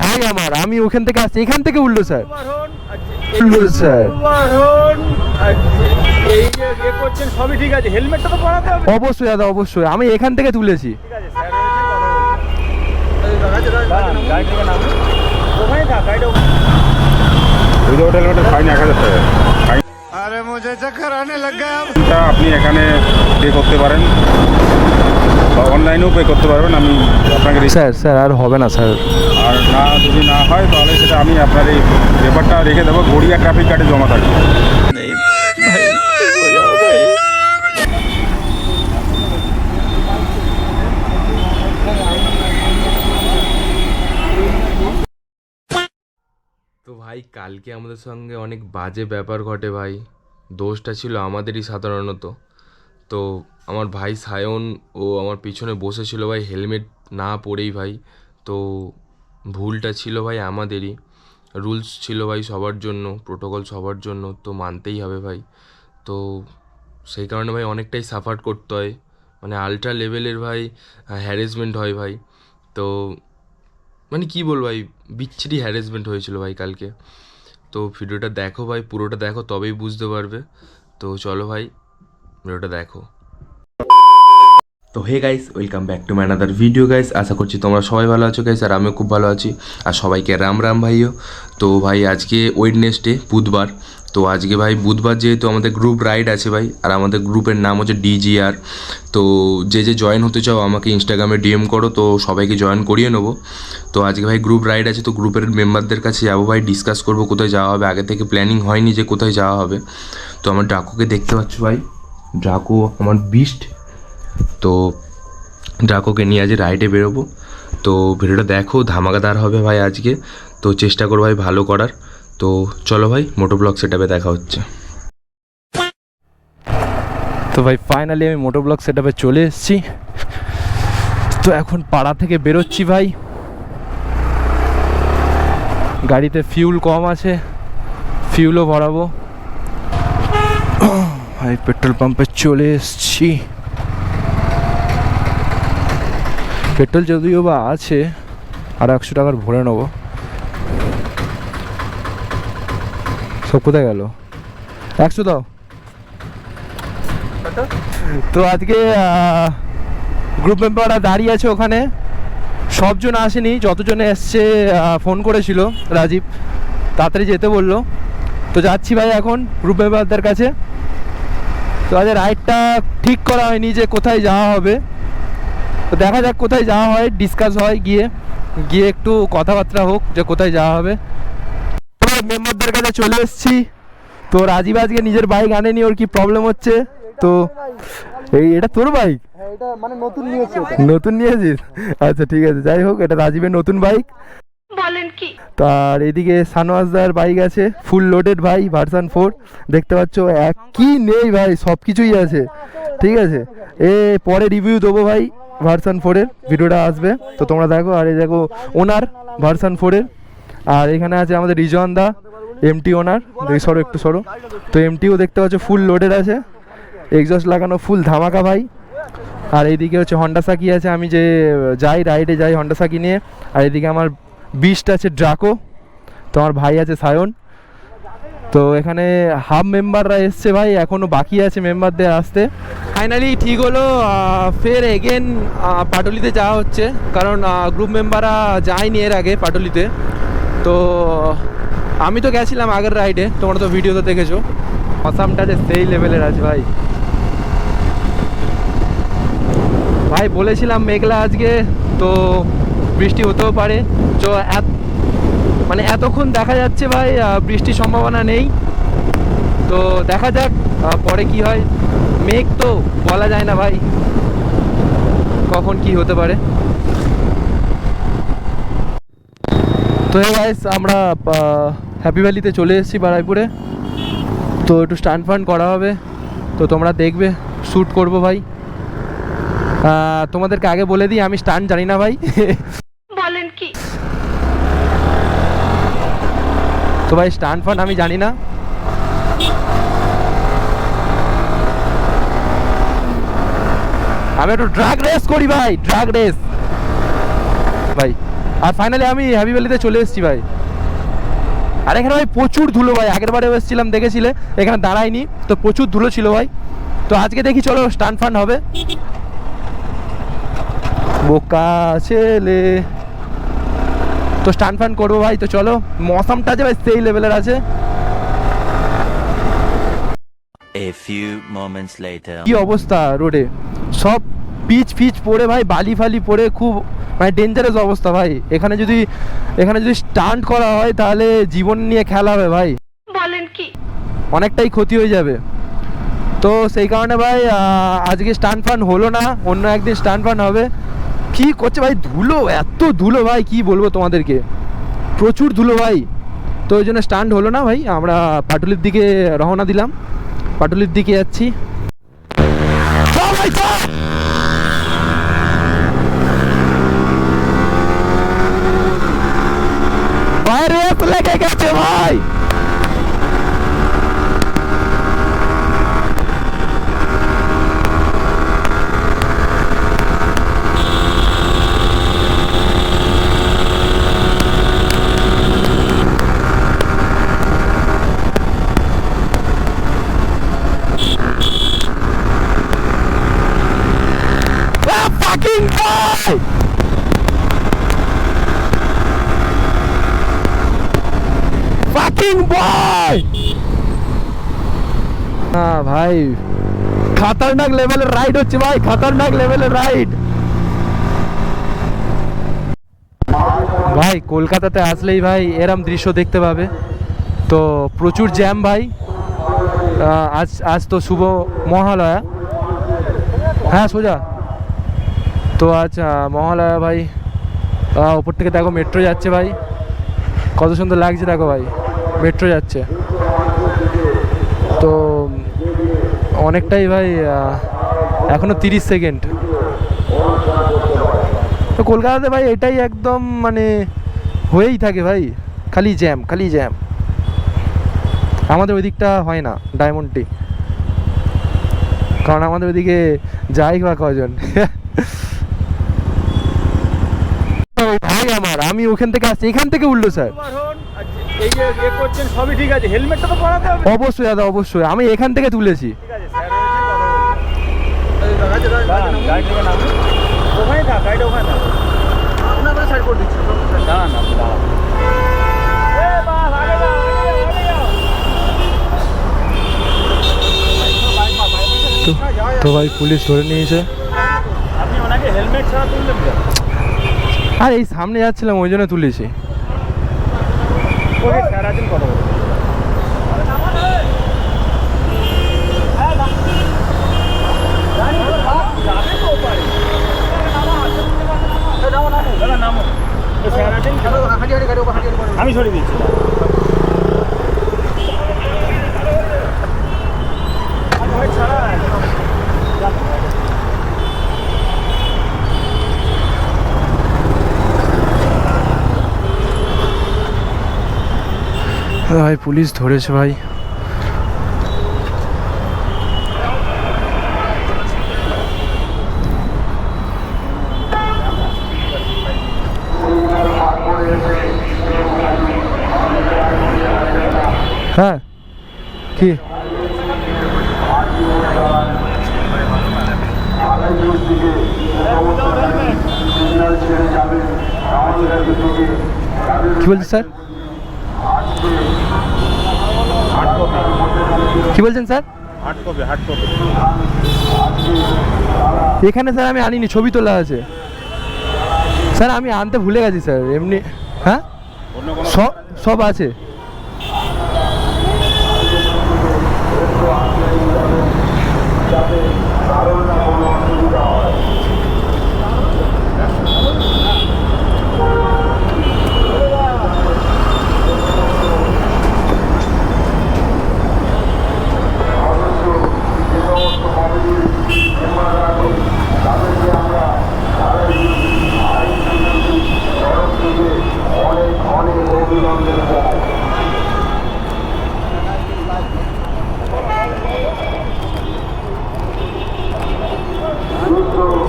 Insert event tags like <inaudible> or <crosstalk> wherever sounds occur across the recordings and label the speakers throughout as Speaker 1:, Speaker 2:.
Speaker 1: ভাই আমার আমি ওখান থেকে আসছি। এখান থেকে উঠল স্যার। উঠল স্যার।
Speaker 2: বারণ এই যে এ করছেন সবই ঠিক আছে। হেলমেটটা তো পরাতে হবে।
Speaker 1: অবশ্যই দাদা অবশ্যই। আমি এখান থেকে তুলেছি।
Speaker 3: আরে মুঝে চক্কর আনে লগ আপনি এখানে পে করতে পারেন। বা অনলাইনেও পে করতে পারবেন আমি আপনাকে
Speaker 1: স্যার স্যার আর হবে না স্যার।
Speaker 3: আর না যদি না হয় তাহলে সেটা আমি আপনার এই পেপারটা রেখে দেবো গড়িয়া ট্রাফিক গার্ডে জমা থাকবে।
Speaker 4: তো ভাই কালকে আমাদের সঙ্গে অনেক বাজে ব্যাপার ঘটে ভাই। দোষটা ছিল আমাদেরই সাধারণত। তো আমার ভাই সায়ন ও আমার পিছনে বসেছিল ভাই হেলমেট না পরেই ভাই। তো ভুলটা ছিল ভাই আমাদেরই। রুলস ছিল ভাই সবার জন্য প্রোটোকল সবার জন্য, তো মানতেই হবে ভাই। তো সেই কারণে ভাই অনেকটাই সাফার করতে হয়। মানে আলট্রা লেভেলের ভাই হ্যারাসমেন্ট হয় ভাই। তো মানে কি বলব ভাই, বিচ্ছিরি হ্যারাসমেন্ট হয়েছিল ভাই কালকে। তো ভিডিওটা দেখো ভাই, পুরোটা দেখো, তবেই বুঝতে পারবে। তো চলো ভাই ভিডিওটা দেখো। তো হে guys welcome back to my another video guys আশা করছি তোমরা সবাই ভালো আছো গাইস আর আমিও খুব ভালো আছি। আর সবাইকে রাম রাম ভাইও। তো ভাই, আজকে ওয়েডনেসডে বুধবার। তো আজকে ভাই, বুধবার যেহেতু আমাদের গ্রুপ রাইড আছে ভাই, আর আমাদের গ্রুপের নাম হচ্ছে ডিজিআর তো যে যে জয়েন হতে চাও, আমাকে ইনস্টাগ্রামে ডিএম করো, তো সবাইকে জয়েন করিয়ে নেব। তো আজকে ভাই গ্রুপ রাইড আছে, তো গ্রুপের মেম্বারদের কাছে যাব ভাই ডিসকাস করব কোথায় যাওয়া হবে। আগে থেকে প্ল্যানিং হয়নি যে কোথায় যাওয়া হবে। তো আমার ডাকুকে দেখতে পাচ্ছ ভাই, ডাকু আমার বিস্ট তো ড্রাকোকে নিয়ে আজ রাইডে বেরোবো। তো ভিডিওটা দেখো, ধামাকাদার হবে ভাই আজকে। তো চেষ্টা করো ভাই ভালো করার। তো চলো ভাই মোটো ব্লগ সেটাপে দেখা হচ্ছে।
Speaker 1: তো ভাই ফাইনালি আমি মোটো ব্লক সেট চলে এসেছি। তো এখন পাড়া থেকে বেরোচ্ছি ভাই। গাড়িতে ফিউল কম আছে ফিউলও ভরাবো। ভাই পেট্রোল পাম্পে চলে এসেছি। পেট্রোল যদিও বা আছে আর একশো টাকার ভরে নেব। সব কোথায় গেল? একশো দাও। তো আজকে গ্রুপ মেম্বাররা দাঁড়িয়ে আছে ওখানে। সবজন আসেনি যতজন এসছে ফোন করেছিল রাজীব। তাড়াতাড়ি যেতে বলল। তো যাচ্ছি ভাই এখন গ্রুপ মেম্বারদের কাছে। তো আজ রাইডটা ঠিক করা হয়নি যে কোথায় যাওয়া হবে। তো দেখা যাক কোথায় যাওয়া হয় ডিসকাস হয় গিয়ে গিয়ে একটু কথাবার্তা হোক যে কোথায় যাওয়া হবে। মেম্বারদের কাছে চলে এসেছি। তো রাজীব আজকে নিজের বাইক আনেনি ওর কি প্রবলেম হচ্ছে? তো এই এটা তোর বাইক
Speaker 2: মানে নতুন নিয়েছে
Speaker 1: নতুন নিয়েছিস? আচ্ছা ঠিক আছে যাই হোক এটা রাজীবের নতুন বাইক
Speaker 5: বলেন কি?
Speaker 1: তার এদিকে সানোয়াজদার বাইক আছে ফুল লোডেড ভাই ভার্সন ফোর দেখতে পাচ্ছ এক কি নেই ভাই সব কিছুই আছে। ঠিক আছে? এ পরে রিভিউ দেবো ভাই। ভার্সন ফোরের ভিডিওটা আসবে। তো তোমরা দেখো, আর এই দেখো ওনার ভার্সন ফোরের। আর এখানে আছে আমাদের রিজন দা এমটি ওনার। দেখি সরো, একটু সরো। তো এমটিও দেখতে পাচ্ছ ফুল লোডেড আছে। এক্সস্ট লাগানো ফুল ধামাকা ভাই। আর এইদিকে হচ্ছে হন্ডা সাকি আছে। আমি যে যাই রাইডে যাই হন্ডা সাকি নিয়ে। আর এদিকে আমার বিস্ট আছে ড্রাকো তো আমার ভাই আছে সায়ন তো এখানে হাফ মেম্বাররা এসছে ভাই এখনও বাকি আছে মেম্বারদের আসতে। ফাইনালি ঠিক হলো ফের এগেন পাটুলিতে যাওয়া হচ্ছে। কারণ গ্রুপ মেম্বাররা যায়নি এর আগে পাটুলিতে। তো, আমি তো গেছিলাম আগের রাইডে তোমরা তো ভিডিও তো দেখেছ। আসামটা যে সেই লেভেলের আছে ভাই। ভাই বলেছিলাম মেঘলা আজকে, তো বৃষ্টি হতেও পারে। তো এত মানে এতক্ষণ দেখা যাচ্ছে ভাই বৃষ্টির সম্ভাবনা নেই। তো দেখা যাক পরে কি হয়। মেঘ তো বলা যায় না ভাই, কখন কি হতে পারে। তো গাইস আমরা হ্যাপি ভ্যালিতে চলে এসেছি বারাইপুরে। তো একটু স্টান্ট ফান্ড করা হবে। তো তোমরা দেখবে শ্যুট করব ভাই। তোমাদেরকে আগে বলে দিই, আমি স্টান্ট জানি না ভাই <laughs>
Speaker 5: বলেন কি
Speaker 1: তো ভাই স্টান্ট ফান্ড আমি জানি না। আমি একটু ড্রাগ রেস করি ভাই ড্রাগ রেস ভাই, আর ফাইনালি আমি হ্যাপি ভ্যালিতে চলে এসেছি ভাই। আর এখানে ভাই প্রচুর ধুলো ভাই, আগের বারে এসেছিলাম, দেখেছিলে? এখানে দাঁড়াইনি তো প্রচুর ধুলো ছিল ভাই। তো আজকে দেখি চলো, স্টান ফান হবে। বোকা ছেলে। তো স্টান ফান করব ভাই তো চলো। মৌসামটা যে ভাই সেই লেভেলের আছে।
Speaker 6: A few moments later.
Speaker 1: কি অবস্থা রোডে? সব পিচ ফিচ পড়ে ভাই বালি ফালি পড়ে খুব মানে ডেঞ্জারাস অবস্থা ভাই। এখানে যদি এখানে যদি স্টান্ট করা হয় তাহলে জীবন নিয়ে খেলা হবে ভাই।
Speaker 5: বলেন কি?
Speaker 1: অনেকটাই ক্ষতি হয়ে যাবে। তো সেই কারণে ভাই আজকে স্টান ফান হলো না অন্য একদিন স্টান ফান হবে। কি করছে ভাই? ধুলো? এত ধুলো ভাই, কি বলব তোমাদেরকে? প্রচুর ধুলো ভাই। তো ওই জন্য স্ট্যান্ড হলো না ভাই, আমরা পাটুলির দিকে রওনা দিলাম। পাটুলির দিকে যাচ্ছি চল ভাই, চল! বাইরে লেগে গেছে ভাই Ah, fucking boy! Fucking boy! হ্যাঁ ভাই। খাতারনাক লেভেলের রাইড হচ্ছে ভাই, খাতারনাক লেভেলের রাইড ভাই, কলকাতাতে আসলেই ভাই এরম দৃশ্য দেখতে পাবে। তো প্রচুর জ্যাম ভাই। আজ আজ তো শুভ মহালয়া। হ্যাঁ সোজা। তো আজ মহালয়া ভাই। ওপর থেকে দেখো মেট্রো যাচ্ছে ভাই। কত সুন্দর লাগছে দেখো ভাই। মেট্রো যাচ্ছে। তো অনেকটাই ভাই আহ, এখনও তিরিশ সেকেন্ড। তো কলকাতাতে ভাই এটাই একদম মানে হয়েই থাকে ভাই খালি জ্যাম খালি জ্যাম আমাদের ওই দিকটা হয় না ডায়মন্ডটি কারণ আমাদের ওইদিকে যাই বা কজন। <laughs> ভাই আমার আমি ওখান থেকে আসছি এখান থেকে উঠল স্যার
Speaker 2: এই যে এ করছেন সবই ঠিক আছে হেলমেটটা তো পরাতে হবে
Speaker 1: অবশ্যই দাদা অবশ্যই আমি এখান থেকে তুলেছি
Speaker 2: ঠিক আছে স্যার রয়েছেন কথা বলুন। দাঁড়ান, গাড়ি থেকে নামুন। ওখানে থাক গাড়িটা ওখানে থাক আপনার সাইড করে দিচ্ছি দাঁড়ান আপনি দাঁড়ান।
Speaker 1: তো তো ভাই পুলিশ ধরে নিয়েছে
Speaker 2: আপনি ওনাকে হেলমেট ছাড়া তুললেন
Speaker 1: আর এই সামনে যাচ্ছিলাম ওই জন্য তুলেছি
Speaker 2: ওকে সারাদিন কথা আছেন আমি সরিয়ে দিচ্ছি
Speaker 1: ভাই পুলিশ ধরেছে ভাই। হ্যাঁ কি? কি বলছি স্যার? কি বলছেন sir?
Speaker 3: Hard copy hard copy.
Speaker 1: এখানে স্যার আমি আনিনি ছবি তোলা আছে। স্যার আমি আনতে ভুলে গেছি স্যার এমনি হ্যাঁ? সব সব আছে।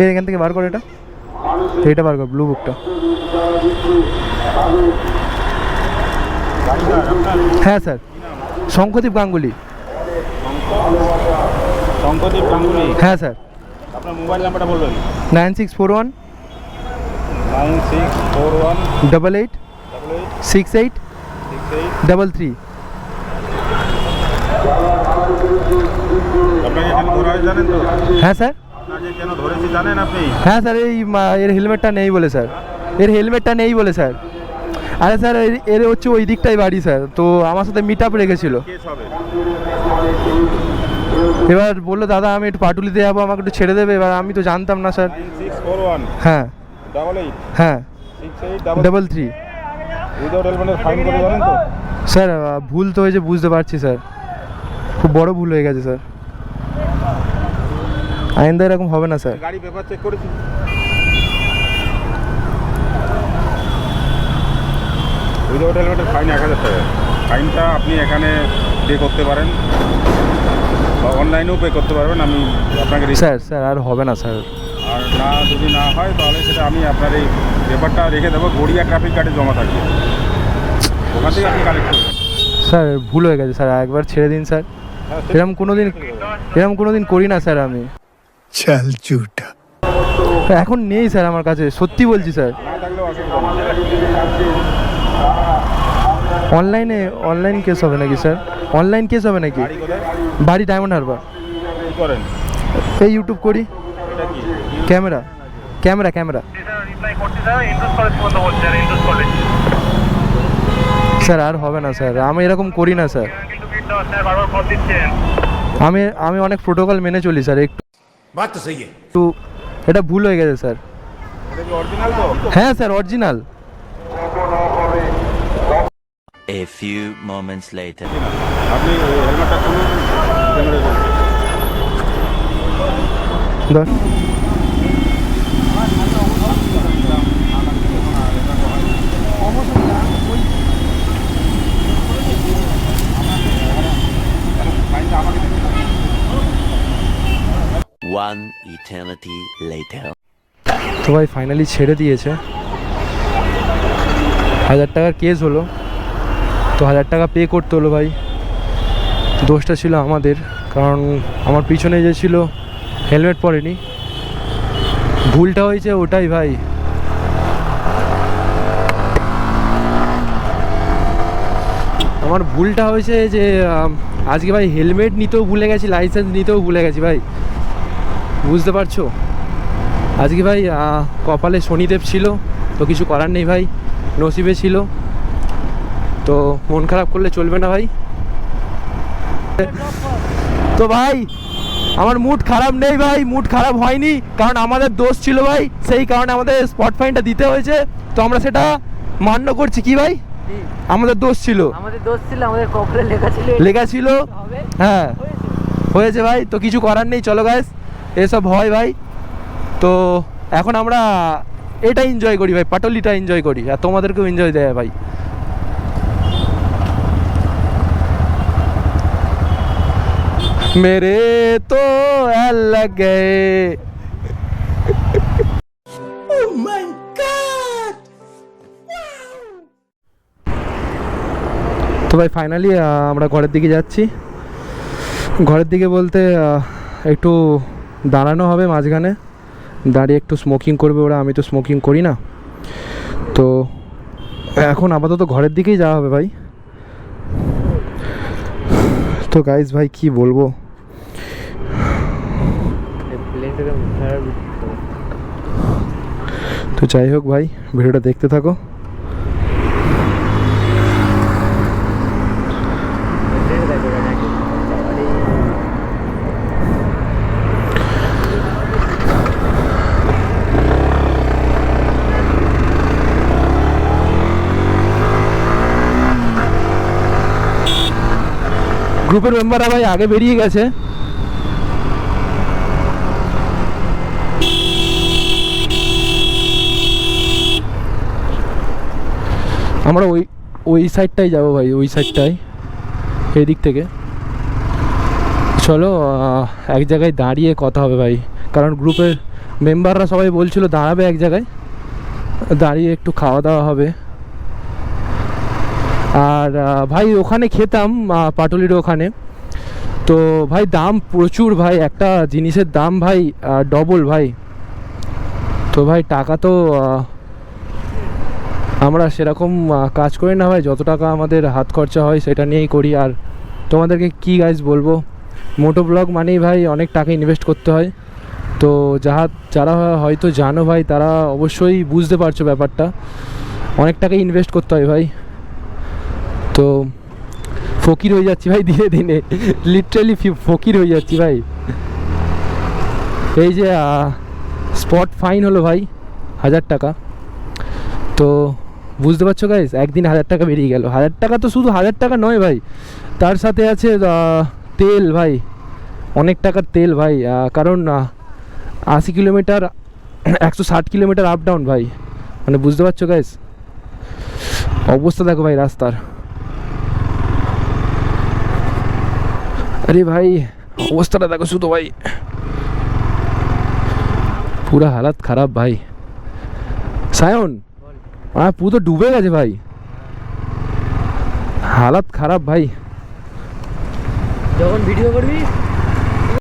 Speaker 1: এখান থেকে বার কর এটা? এইটা বার কর ব্লু বুকটা হ্যাঁ স্যার। শঙ্খদীপ গাঙ্গুলি।
Speaker 3: শঙ্করদীপ গাঙ্গুলি?
Speaker 1: হ্যাঁ স্যার।
Speaker 3: আপনার মোবাইল নাম্বারটা বলবেন?
Speaker 1: Nine six four one
Speaker 3: nine six four one
Speaker 1: double eight six eight double three.
Speaker 3: হয়
Speaker 1: স্যার।
Speaker 3: কেন ধরেছি জানেন আপনি?
Speaker 1: হ্যাঁ স্যার এই এর হেলমেটটা নেই বলে স্যার। এর হেলমেটটা নেই বলে স্যার। আরে স্যার এর- হচ্ছে ওই দিকটাই বাড়ি স্যার। তো আমার সাথে মিট আপ রেখেছিল এবার বলল দাদা আমি একটু পাটুলিতে যাব আমাকে একটু ছেড়ে দেবে। এবার আমি তো জানতাম না স্যার। হ্যাঁ। হ্যাঁ।
Speaker 3: ডাবল
Speaker 1: থ্রি স্যার ভুল তো হয়েছে বুঝতে পারছি স্যার। খুব বড় ভুল হয়ে গেছে স্যার। আইন্দা এরকম হবে না স্যার।
Speaker 3: গাড়ি পেপার চেক করেছি। উইদাউট হেলমেটের ফাইন এক হাজার টাকা। ফাইনটা আপনি এখানে পে করতে পারেন। বা অনলাইনেও পে করতে পারবেন। আমি আপনাকে
Speaker 1: স্যার স্যার আর হবে না স্যার।
Speaker 3: আর না যদি না হয় তাহলে সেটা আমি আপনার এই পেপারটা রেখে দেবো। গড়িয়া ট্রাফিক গার্ডে জমা থাকবে। ওখান থেকে আপনি কালেক্ট করবেন
Speaker 1: স্যার ভুল হয়ে গেছে স্যার। একবার ছেড়ে দিন স্যার।
Speaker 3: হ্যাঁ,
Speaker 1: এরকম কোনো দিন। এরকম কোনো দিন করি না স্যার আমি।
Speaker 7: চাল চুটা
Speaker 1: এখন নেই স্যার আমার কাছে, সত্যি বলছি স্যার। অনলাইনে, অনলাইন কেস হবে নাকি স্যার? অনলাইন কেস হবে নাকি? বাড়ি ডায়মন্ড হারবার এই ইউটিউব করি। Camera camera camera. স্যার, আর হবে না স্যার। আমি এরকম করি না, স্যার। আমি আমি অনেক প্রোটোকল মেনে চলি, স্যার। একটু একটু এটা ভুল হয়ে গেছে স্যার
Speaker 3: এটা কি অরিজিনাল তো
Speaker 1: হ্যাঁ sir original
Speaker 6: A few moments later.
Speaker 3: আপনি ওই হেলমেটটা খুলুন ক্যামেরা
Speaker 1: ধর
Speaker 6: One eternity later.
Speaker 1: তো ভাই ফাইনালি ছেড়ে দিয়েছে। হাজার টাকার কেস হলো। তো হাজার টাকা পে করতে হলো ভাই। দোষটা ছিল আমাদের। কারণ আমার পিছনে যে ছিল হেলমেট পরেনি। ভুলটা হয়েছে ওটাই ভাই। আমার ভুলটা হয়েছে যে আজকে ভাই হেলমেট নিতেও ভুলে গেছি লাইসেন্স নিতেও ভুলে গেছি ভাই। বুঝতে পারছ? আজকে ভাই কপালে শনিদেব ছিল তো কিছু করার নেই ভাই নসিবে ছিল। তো মন খারাপ করলে চলবে না ভাই। তো ভাই আমার মুড খারাপ নেই ভাই মুড খারাপ হয়নি কারণ আমাদের দোষ ছিল ভাই সেই কারণে আমাদের স্পট ফাইনটা দিতে হয়েছে। তো আমরা সেটা মান্য করছি কি ভাই? আমাদের দোষ ছিল।
Speaker 8: আমাদের দোষ ছিল আমাদের কপালে লেখা ছিল।
Speaker 1: লেখা ছিল? হ্যাঁ। হয়েছে। ভাই তো কিছু করার নেই চলো গাইস এসব হয় ভাই। তো এখন আমরা এটা এনজয় করি ভাই পাটলিটা এনজয় করি আর তোমাদেরকেও এনজয় দেয় ভাই। মেরে তো আল্লাহ গে তো ভাই ফাইনালি আমরা ঘরের দিকে যাচ্ছি। ঘরের দিকে বলতে একটু দাঁড়ানো হবে মাঝখানে। দাঁড়িয়ে একটু স্মোকিং করবে ওরা, আমি তো স্মোকিং করি না। তো এখন আপাতত ঘরের দিকেই যাওয়া হবে ভাই। তো গাইজ ভাই, কি বলব? তো যাই হোক ভাই, ভিডিওটা দেখতে থাকো। গ্রুপের মেম্বাররা ভাই আগে বেরিয়ে গেছে। আমরা ওই ওই সাইডটাই যাব ভাই, ওই সাইডটাই এই দিক থেকে। চলো এক জায়গায় দাঁড়িয়ে কথা হবে ভাই। কারণ গ্রুপের মেম্বাররা সবাই বলছিল দাঁড়াবে এক জায়গায়। দাঁড়িয়ে একটু খাওয়া দাওয়া হবে। আর ভাই ওখানে খেতাম পাটুলির ওখানে। তো ভাই দাম প্রচুর ভাই, একটা জিনিসের দাম ভাই ডবল ভাই। তো ভাই টাকা তো আমরা সেরকম কাজ করি না ভাই, যত টাকা আমাদের হাত খরচা হয় সেটা নিয়েই করি। আর তোমাদেরকে কি গাইজ বলব? মোটো ব্লগ মানেই ভাই অনেক টাকা ইনভেস্ট করতে হয়। তো যাহা, যারা হয়তো জানো ভাই, তারা অবশ্যই বুঝতে পারছ ব্যাপারটা। অনেক টাকা ইনভেস্ট করতে হয় ভাই। তো ফকির হয়ে যাচ্ছি ভাই দিনে দিনে। লিটারালি ফকির হয়ে যাচ্ছি ভাই। এই যে স্পট ফাইন হলো ভাই, হাজার টাকা। তো বুঝতে পারছ গাইজ একদিন হাজার টাকা বেরিয়ে গেল। হাজার টাকা তো শুধু হাজার টাকা নয় ভাই, তার সাথে আছে তেল ভাই। অনেক টাকার তেল ভাই কারণ আশি কিলোমিটার, একশো ষাট কিলোমিটার আপ ডাউন ভাই। মানে বুঝতে পারছ গাইজ অবস্থা দেখো ভাই রাস্তার। আরে ভাই, অবস্থাটা দেখো শুধু ভাই। পুরা হালাত খারাপ ভাই। সায়ন হ্যাঁ পুরো ডুবে গেছে ভাই। হালাত খারাপ ভাই।
Speaker 8: যখন ভিডিও করবি?